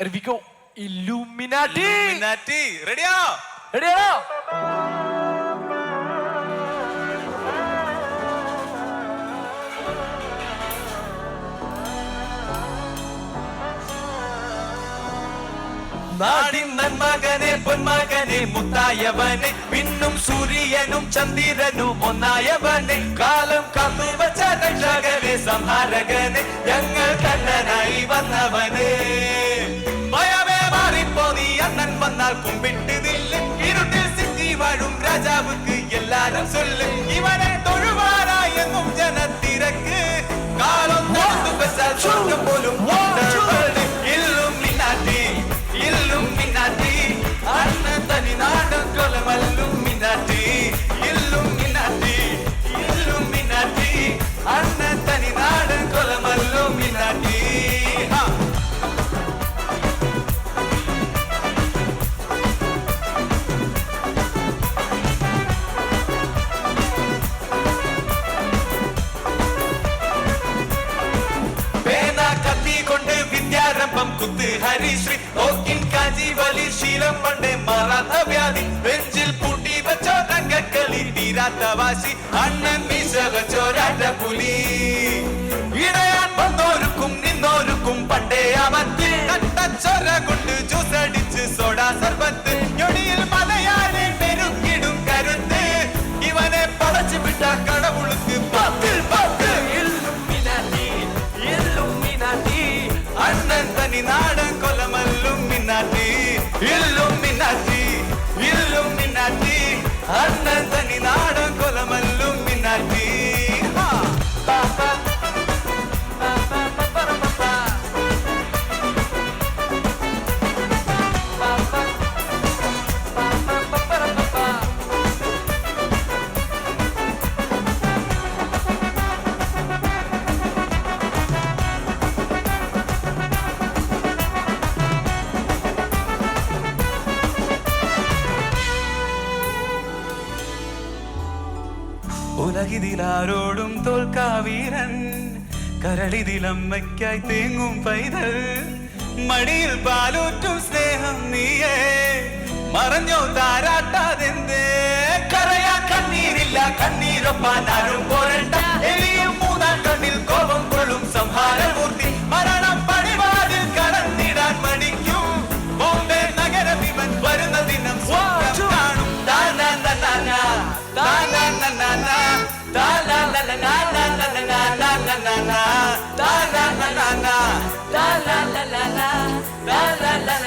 Go Illuminati. Illuminati. റെഡിയോ റെഡിയാണോ നാടിൻ നന്മകനെ പൊന്മകനെ മുത്തായവനെ പിന്നും സൂര്യനും ചന്ദ്രനും ഒന്നായവനെ കാലം കാത്തുവച്ച രക്ഷകനെ സംഹാരകനെ ഞങ്ങൾ ராஜாவுக்கு எல்லாரும் சொல்லுங்க. കുത്ത് ഹരിശ്രീ ഓക്കിൻ കാജി വലി ശീലം പണ്ടേ മാറാത്ത വ്യാധി. ബെഞ്ചിൽ പൂട്ടി വെച്ചോ തങ്കക്കളി തീരാത്ത വാശി അണ്ണൻ മീശ വെച്ചോരാറ്റ പുലി. ഇടയാൻ വന്നോരുക്കും നിന്നോരുക്കും പണ്ടേ இல்லும் மின்னாச்சி இல்லும் மின்னாச்சி ഉലകിതിലാരോടും തോൽക്കാവീരൻ. കരളിതിലമ്മയ്ക്കായി തേങ്ങും പൈതൽ. മടിയിൽ പാലൂറ്റും സ്നേഹം നീയേ. മറഞ്ഞോ താരാട്ടാതെന്തേ. കരയാ കണ്ണീരില്ല കണ്ണീരൊപ്പാൻ la la la.